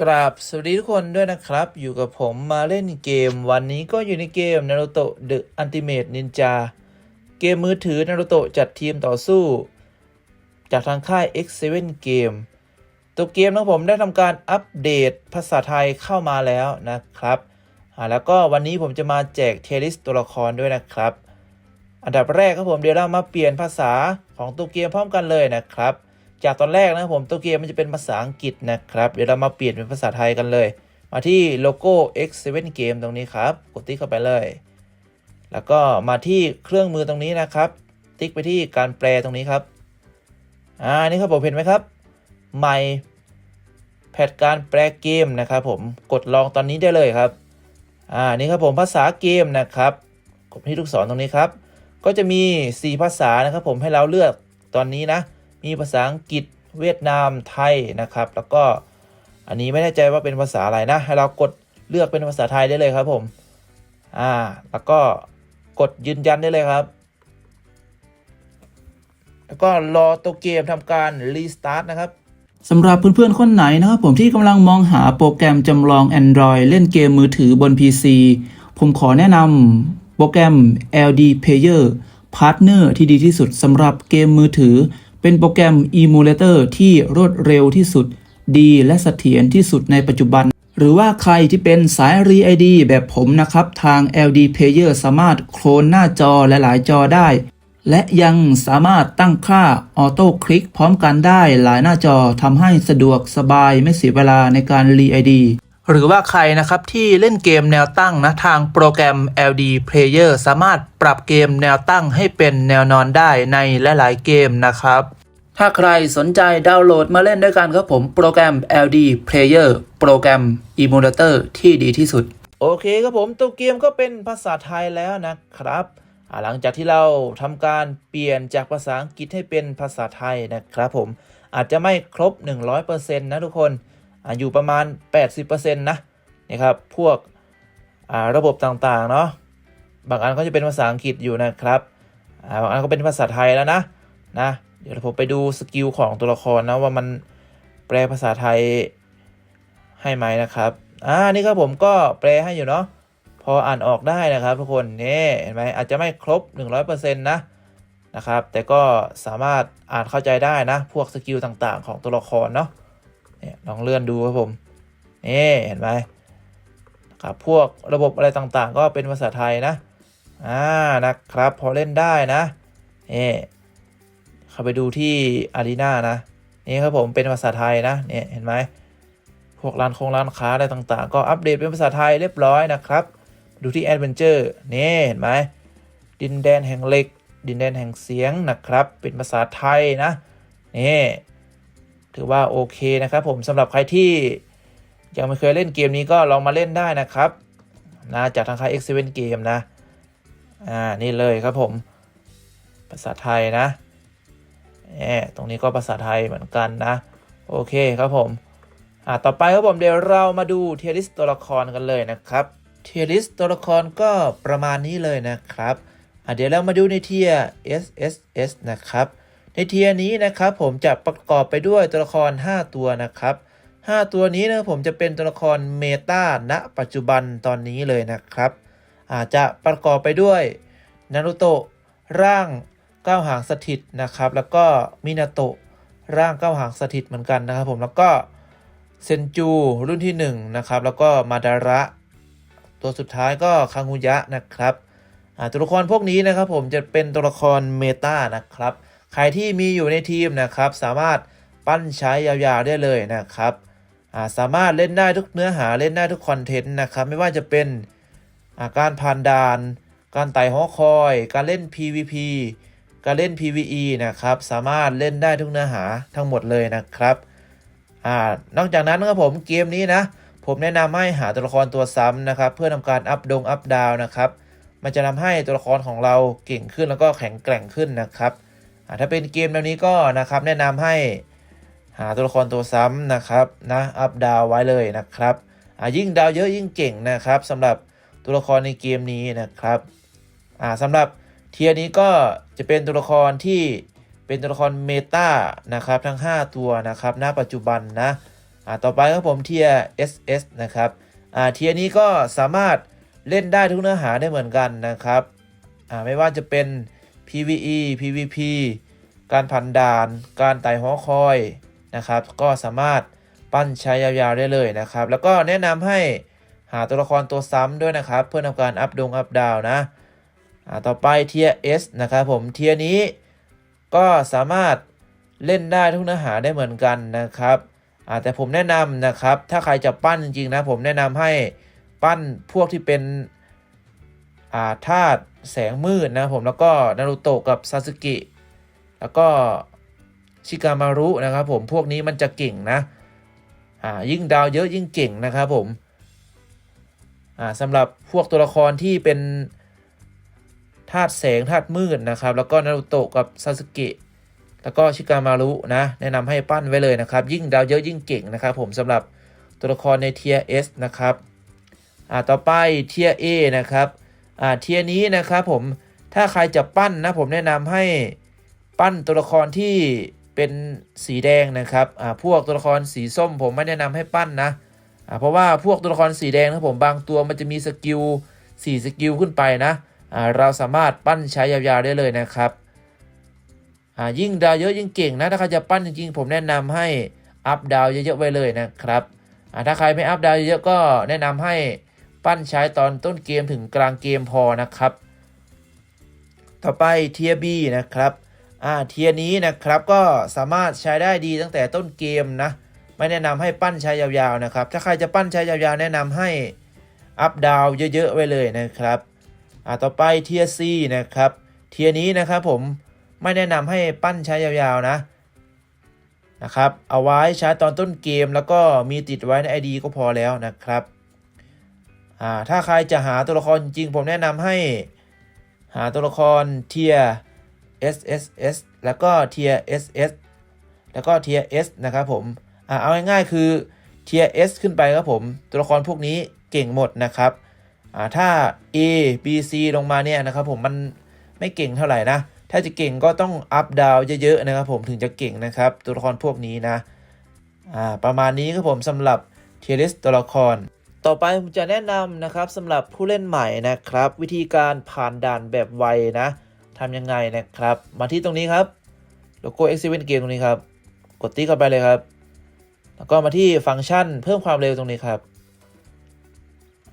กราบสวัสดีทุกคนด้วยนะครับ อยู่กับผมมาเล่นเกม วันนี้ก็อยู่ในเกม Naruto The Ultimate Ninja เกมมือถือ Naruto จัดทีมต่อสู้ จากทางค่าย X7 Game ตัวเกมของผมได้ทำการอัปเดตภาษาไทยเข้ามาแล้วนะครับ แล้วก็วันนี้ผมจะมาแจกเทลิสตัวละครด้วยนะครับ อันดับแรกครับผมเดี๋ยวเรามาเปลี่ยนภาษาของตัวเกมพร้อมกันเลยนะครับ จากตอนแรกนะครับผมตัวเกมมันจะเป็นภาษาอังกฤษนะครับ เดี๋ยวเรามาเปลี่ยนเป็นภาษาไทยกันเลย มาที่โลโก้ X7 Game ตรงนี้ครับ กดติ๊กเข้าไปเลย แล้วก็มาที่เครื่องมือตรงนี้นะครับ ติ๊กไปที่การแปลตรงนี้ครับ อ่า นี่ครับผมเห็นไหมครับใหม่แพทการแปลเกมนะครับผม กดลองตอนนี้ได้เลยครับ อ่า นี่ครับผมภาษาเกมนะครับ กดที่ลูกศรตรงนี้ครับ ก็จะมี 4 ภาษานะครับผมให้เราเลือกตอนนี้นะ มีภาษาอังกฤษเวียดนามไทยนะครับ แล้วก็อันนี้ไม่แน่ใจว่าเป็นภาษาอะไรนะ ให้เรากดเลือกเป็นภาษาไทยได้เลยครับผม อ่า แล้วก็กดยืนยันได้เลยครับ แล้วก็รอตัวเกมทำการรีสตาร์ทนะครับสำหรับเพื่อนๆ คนไหนนะครับผมที่กำลังมองหาโปรแกรมจำลอง Android เล่นเกมมือถือบน PC ผมขอแนะนำโปรแกรม LD Player Partner ที่ดีที่สุดสำหรับเกมมือถือ เป็นโปรแกรม Emulator ที่รวดเร็วที่สุด ดีและเสถียรที่สุดในปัจจุบัน หรือว่าใครที่เป็นสาย r e ID แบบผมนะครับ ทาง LD Player สามารถโคลนหน้าจอหลายๆ จอได้ และยังสามารถตั้งค่าออโต้คลิกพร้อมกันได้หลายหน้าจอทำให้สะดวกสบายไม่เสียเวลาในการรีไอดี หรือว่าใครนะครับที่เล่นเกมแนวตั้งนะทางโปรแกรม LD Player สามารถปรับเกมแนวตั้งให้เป็นแนวนอนได้ในหลายๆเกมนะครับ ถ้าใครสนใจดาวน์โหลดมาเล่นด้วยกันครับผมโปรแกรม LD Player โปรแกรม Emulator ที่ดีที่สุด โอเคครับผมตัวเกมก็เป็นภาษาไทยแล้วนะครับหลังจากที่เราทำการเปลี่ยนจากภาษาอังกฤษให้เป็นภาษาไทยนะครับผมอาจจะไม่ครบ 100%นะทุกคน อยู่ประมาณ 80%นะนะครับ พวกระบบต่างๆ เนาะบางอันก็จะเป็นภาษาอังกฤษอยู่นะครับาบางอันก็เป็นภาษาไทยแล้วนะนะ เดี๋ยวผมไปดูสกิลของตัวละครนะว่ามันแปลภาษาไทยให้ไหมนะครับ อ่า นี่ครับผมก็แปลให้อยู่เนาะ พออ่านออกได้นะครับทุกคนนี่เห็นไหมอาจจะไม่ครบ 100%นะนะครับ แต่ก็สามารถอ่านเข้าใจได้นะ พวกสกิลต่างๆ ของตัวละครเนาะ เนี่ยลองเลื่อนดูครับผมนี่เห็นไหมครับพวกระบบอะไรต่างๆ ก็เป็นภาษาไทยนะอ่านะครับ พอเล่นได้นะนี่เข้าไปดูที่อารีนานะนี่ครับผมเป็นภาษาไทยนะเนี่ยเห็นไหมพวกร้านคงร้านค้าอะไรต่างๆ ก็อัปเดตเป็นภาษาไทยเรียบร้อยนะครับ ดูที่แอดเวนเจอร์นี่เห็นไหมดินแดนแห่งเหล็ก ดินแดนแห่งเสียงนะครับ เป็นภาษาไทยนะนี่ ถือว่าโอเคนะครับผมสำหรับใครที่ยังไม่เคยเล่นเกมนี้ก็ลองมาเล่นได้นะครับนะจากทางค่าย X7 Game นะ อ่า นี่เลยครับผม ภาษาไทยนะแหมตรงนี้ก็ภาษาไทยเหมือนกันนะ โอเคครับผม อ่า ต่อไปครับผมเดี๋ยวเรามาดูเทียริสตัวละครกันเลยนะครับเทียริสตัวละครก็ประมาณนี้เลยนะครับ อะเดี๋ยวเรามาดูในเทีย S S S นะครับ ในเทียนี้นะครับผมจะประกอบไปด้วยตัวละคร 5 ตัวนะครับ 5 ตัวนี้นะผมจะเป็นตัวละครเมตาณปัจจุบันตอนนี้เลยนะครับ อาจจะประกอบไปด้วยนารุโตะร่างก้าวหางสถิตนะครับ แล้วก็มินาโตะร่างก้าวหางสถิตเหมือนกันนะครับ ผมแล้วก็เซนจูรุ่นที่1นะครับแล้วก็มาดาระ ตัวสุดท้ายก็คังุยะนะครับตัวละครพวกนี้นะครับผมจะเป็นตัวละครเมตานะครับ ใครที่มีอยู่ในทีมนะครับ สามารถปั้นใช้ยาวๆได้เลยนะครับาสามารถเล่นได้ทุกเนื้อหาเล่นได้ทุกคอนเทนต์นะครับไม่ว่าจะเป็นาการผ่านด่าน การไต่หอคอย การเล่น PVP การเล่น PVE นะครับสามารถเล่นได้ทุกเนื้อหาทั้งหมดเลยนะครับอนอกจากนั้นนะครับผมเกมนี้นะผมแนะนำให้หาตัวละครตัวซ้ำนะครับ เพื่อทำการอัพดงอัพดาวนะครับ มันจะทำให้ตัวละครของเราเก่งขึ้นแล้วก็แข็งแกร่งขึ้นนะครับ ถ้าเป็นเกมแนวนี้ก็นะครับแนะนำให้หาตัวละครตัวซ้ำนะครับนะอัพดาวไว้เลยนะครับยิ่งดาวเยอะยิ่งเก่งนะครับสำหรับตัวละครในเกมนี้นะครับอ่าสำหรับเทียนี้ก็จะเป็นตัวละครที่เป็นตัวละครเมตานะครับทั้ง 5 ตัวนะครับณปัจจุบันนะต่อไปครับผมเทีย SS นะครับเทียนี้ก็สามารถเล่นได้ทุกเนื้อหาได้เหมือนกันนะครับไม่ว่าจะเป็น PVE PVP การพันด่าน การไต่หอคอยนะครับ ก็สามารถปั้นใช้ยาวๆได้เลยนะครับ แล้วก็แนะนำให้หาตัวละครตัวซ้ำด้วยนะครับ เพื่อทำการอัพดงอัพดาวนะต่อไปเทีย S นะครับผมเทียนี้ก็สามารถเล่นได้ทุกเนื้อหาได้เหมือนกันนะครับแต่ผมแนะนำนะครับ ถ้าใครจะปั้นจริงๆนะผมแนะนำให้ปั้นพวกที่เป็น ธาตุแสงมืดนะผมแล้วก็นารูโตะกับซาสึกิแล้วก็ชิกามารุนะครับผมพวกนี้มันจะเก่งนะอ่ายิ่งดาวเยอะยิ่งเก่งนะครับผมอ่าสำหรับพวกตัวละครที่เป็นธาตุแสงธาตุมืดนะครับ แล้วก็นารูโตะกับซาสึกิแล้วก็ชิกามารุนะแนะนำให้ปั้นไว้เลยนะครับ ยิ่งดาวเยอะยิ่งเก่งนะครับ ผมสำหรับตัวละครในเทีย S นะครับอ่าต่อไปเทีย A นะครับ อ่าเทียนี้นะครับผมถ้าใครจะปั้นนะผมแนะนำให้ปั้นตัวละครที่เป็นสีแดงนะครับอ่าพวกตัวละครสีส้ม ผมไม่แนะนำให้ปั้นนะอ่าเพราะว่าพวกตัวละครสีแดงนะผมบางตัวมันจะมีสกิล4สกิลขึ้นไปนะอ่าเราสามารถปั้นใช้ยาวๆได้เลยนะครับอ่ายิ่งดาวเยอะยิ่งเก่งนะถ้าใครจะปั้นจริงๆผมแนะนำให้อัพดาวเยอะๆไว้เลยนะครับอ่าถ้าใครไม่อัพดาวเยอะก็แนะนำให้ ปั้นใช้ตอนต้นเกมถึงกลางเกมพอนะครับ ต่อไปเทียบีนะครับอ่าเทียนี้นะครับก็สามารถใช้ได้ดีตั้งแต่ต้นเกมนะไม่แนะนำให้ปั้นใช้ยาวๆนะครับ ถ้าใครจะปั้นใช้ยาวๆ แนะนำให้อัพดาวเยอะๆไว้เลยนะครับอ่าต่อไปเทียซีนะครับเทียนี้นะครับผมไม่แนะนำให้ปั้นใช้ยาวๆนะนะครับ เอาไว้ใช้ตอนต้นเกมแล้วก็มีติดไว้ใน ID ก็พอแล้วนะครับ อ่าถ้าใครจะหาตัวละครจริงผมแนะนำให้หาตัวละครเทีย SSS แล้วก็เทีย SS แล้วก็เทีย S นะครับผมอ่าเอาง่ายๆคือเทีย S ขึ้นไปครับผม ตัวละครพวกนี้เก่งหมดนะครับอ่าถ้า A B C ลงมาเนี่ยนะครับผมมันไม่เก่งเท่าไหร่นะ ถ้าจะเก่งก็ต้องอัพดาวเยอะๆนะครับผมถึงจะเก่งนะครับ ตัวละครพวกนี้นะอ่าประมาณนี้ครับผมสำหรับเทียริสตัวละคร ต่อไปผมจะแนะนำนะครับสำหรับผู้เล่นใหม่นะครับ วิธีการผ่านด่านแบบไวนะทำยังไงนะครับ มาที่ตรงนี้ครับโลโก้ e x 1 Game ตรงนี้ครับ กดติ๊กเข้าไปเลยครับ แล้วก็มาที่ฟังก์ชันเพิ่มความเร็วตรงนี้ครับ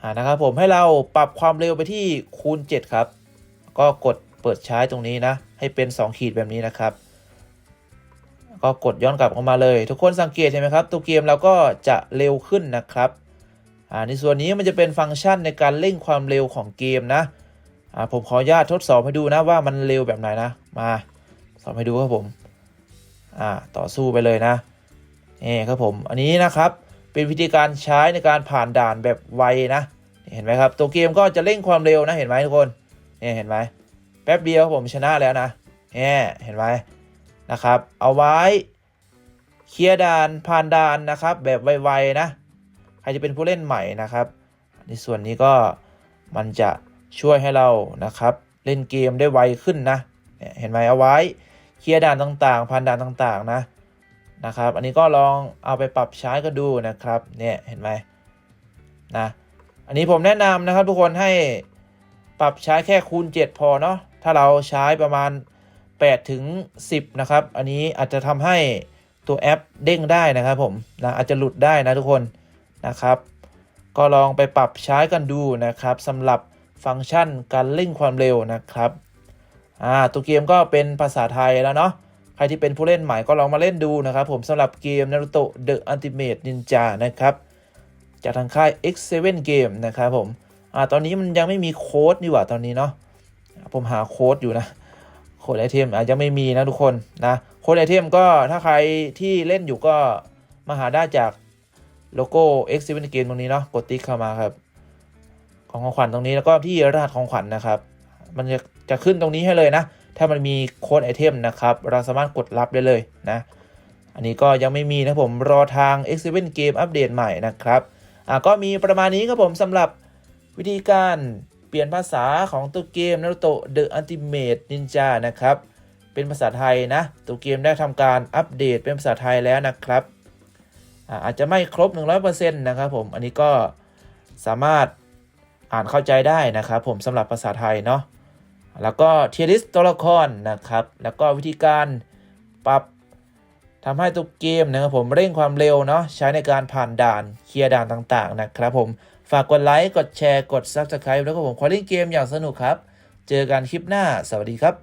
อ่านะครับผมให้เราปรับความเร็วไปที่คูณ 7 ครับ ก็กดเปิดใช้ตรงนี้นะ ให้เป็น 2 ขีดแบบนี้นะครับ ก็กดย้อนกลับออกมาเลย ทุกคนสังเกตเห็นไหมครับ ตัวเกมเราก็จะเร็วขึ้นนะครับ ในส่วนนี้มันจะเป็นฟังก์ชันในการเร่งความเร็วของเกมนะอ่าผมขออนุญาตทดสอบให้ดูนะว่ามันเร็วแบบไหนนะ มาสอบให้ดูครับผมอ่าต่อสู้ไปเลยนะนี่ครับผมอันนี้นะครับเป็นวิธีการใช้ในการผ่านด่านแบบไวนะเห็นไหมครับ ตัวเกมก็จะเร่งความเร็วนะเห็นไหมทุกคนนี่เห็นไหมแป๊บเดียวผมชนะแล้วนะแหมเห็นไหมนะครับ เอาไว้เคลียร์ด่านผ่านด่านนะครับ แบบไวๆนะ รจะเป็นผู้เล่นใหม่นะครับ ในส่วนนี้ก็มันจะช่วยให้เรานะครับ เล่นเกมได้ไวขึ้นนะเห็นไหมเอาไว้เคลียร์ด่านต่างๆผ่านด่านต่างๆนะนะครับ อันนี้ก็ลองเอาไปปรับใช้กันดูนะครับเนี่ยเห็นไหมนะอันนี้ผมแนะนำนะครับทุกคนให้ปรับใช้แค่คูณ 7 พอเนาะถ้าเราใช้ประมาณ8ถึง10 นะครับ อันนี้อาจจะทำให้ตัวแอปเด้งได้นะครับผมนะอาจจะหลุดได้นะทุกคน นะครับ ก็ลองไปปรับใช้กันดูนะครับสำหรับฟังก์ชันการเร่งความเร็วนะครับอ่าตัวเกมก็เป็นภาษาไทยแล้วเนาะใครที่เป็นผู้เล่นใหม่ก็ลองมาเล่นดูนะครับ ผมสำหรับเกม Naruto The Ultimate Ninja นะครับ จากทางค่าย X7 Game นะครับผมอ่าตอนนี้มันยังไม่มีโค้ดนี่หว่าตอนนี้เนาะผมหาโค้ดอยู่นะโค้ดไอเทมอาจจะไม่มีนะทุกคนนะโค้ดไอเทมก็ถ้าใครที่เล่นอยู่ก็มาหาได้จาก โลโก้ X7 Game ตรงนี้เนาะกดติ๊กเข้ามาครับ ของของขวัญตรงนี้แล้วก็ที่รหัสของขวัญนะครับ มันจะจะขึ้นตรงนี้ให้เลยนะ ถ้ามันมีโค้ดไอเทมนะครับ เราสามารถกดรับได้เลยนะ อันนี้ก็ยังไม่มีนะผมรอทาง X7 Game อัปเดตใหม่นะครับอ่าก็มีประมาณนี้ครับผมสำหรับวิธีการเปลี่ยนภาษาของตัวเกม Naruto The Ultimate Ninja นะครับ เป็นภาษาไทยนะ ตัวเกมได้ทำการอัปเดตเป็นภาษาไทยแล้วนะครับ อาจจะไม่ครบ 100%นะครับผมอันนี้ก็สามารถอ่านเข้าใจได้นะครับผมสำหรับภาษาไทยเนาะแล้วก็เทียริสตัวละครนะครับ แล้วก็วิธีการปรับทำให้ตัวเกมนะครับผมเร่งความเร็วเนาะใช้ในการผ่านด่านเคลียร์ด่านต่างๆนะครับผมฝากกดไลค์ กดแชร์ กด Subscribe แล้วก็ผมขอเล่นเกมอย่างสนุกครับ เจอกันคลิปหน้า สวัสดีครับ